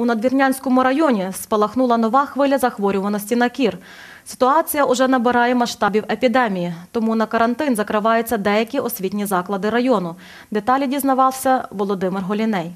У Надвірнянському районі спалахнула нова хвиля захворюваності на кір. Ситуація уже набирає масштабів епідемії, тому на карантин закриваються деякі освітні заклади району. Деталі дізнавався Володимир Голіней.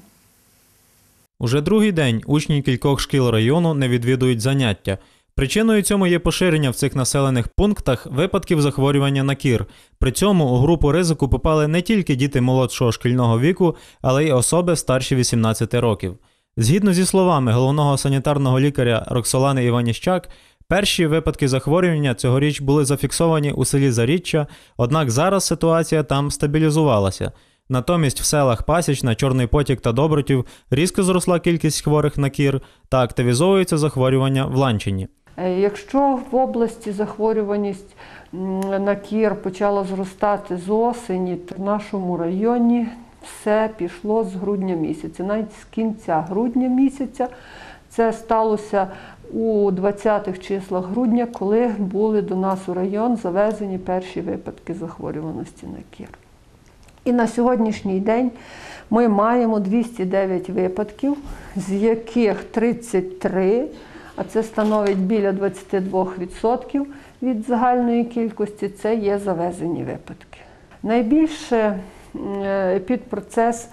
Уже другий день учні кількох шкіл району не відвідують заняття. Причиною цьому є поширення в цих населених пунктах випадків захворювання на кір. При цьому у групу ризику попали не тільки діти молодшого шкільного віку, але й особи старші 18 років. Згідно зі словами головного санітарного лікаря Роксолани Іваніщак, перші випадки захворювання цьогоріч були зафіксовані у селі Заріччя, однак зараз ситуація там стабілізувалася. Натомість в селах Пасічна, Чорний Потік та Добротів різко зросла кількість хворих на кір та активізовується захворювання в Ланчині. Е, Якщо в області захворюваність на кір почала зростати з осені, то в нашому районі все пішло з грудня місяця, навіть з кінця грудня місяця. Це сталося у 20-х числах грудня, коли були до нас у район завезені перші випадки захворюваності на кір. І на сьогоднішній день ми маємо 209 випадків, з яких 33, а це становить біля 22% від загальної кількості, це є завезені випадки. Найбільше м, процес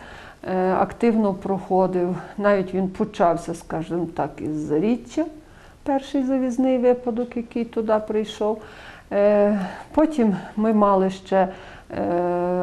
е, активно проходив, навіть він почався, скажімо так, із заріччя, перший завізний випадок, який туди прийшов. Е, Потім ми мали ще е,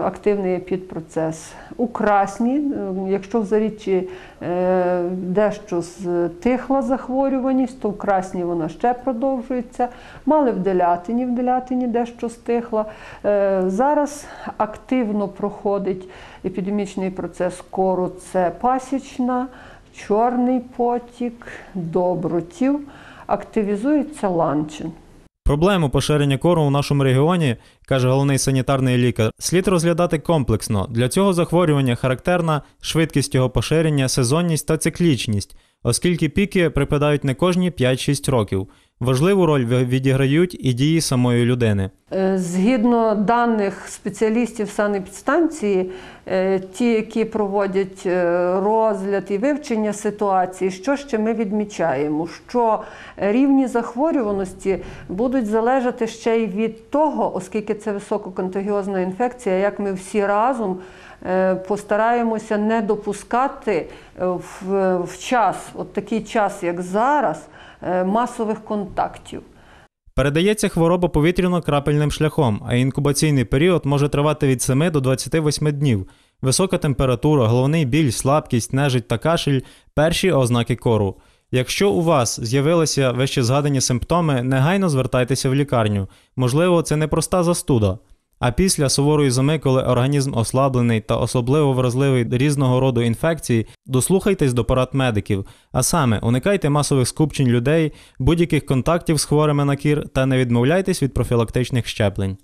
активний епідпроцес у Красні. Е, Якщо в Заріччі е, дещо стихла захворюваність, то в Красні вона ще продовжується. Мали в Делятині, в Делятині дещо стихла. Е, Зараз активно проходить епідемічний процес кору. Це пасічна, чорний потік, добротів, активізується ланчин. Проблему поширення кору у нашому регіоні, каже головний санітарний лікар, слід розглядати комплексно. Для цього захворювання характерна швидкість його поширення, сезонність та циклічність, оскільки піки припадають не кожні 5-6 років. Важливу роль відіграють і дії самої людини. Е, Згідно даних спеціалістів санепідстанції, е, ті, які проводять е, розгляд і вивчення ситуації, що ще ми відмічаємо? Що рівні захворюваності будуть залежати ще й від того, оскільки це висококонтагіозна інфекція, як ми всі разом постараємося не допускати в, час, от такий час, як зараз, масових контактів. Передається хвороба повітряно-крапельним шляхом, а інкубаційний період може тривати від 7 до 28 днів. Висока температура, головний біль, слабкість, нежить та кашель перші ознаки кору. Якщо у вас з'явилися вище згадані симптоми, негайно звертайтеся в лікарню. Можливо, це не проста застуда. А після суворої зими, коли організм ослаблений та особливо вразливий до різного роду інфекцій, дослухайтесь до порад медиків, а саме уникайте масових скупчень людей, будь-яких контактів з хворими на кір та не відмовляйтесь від профілактичних щеплень.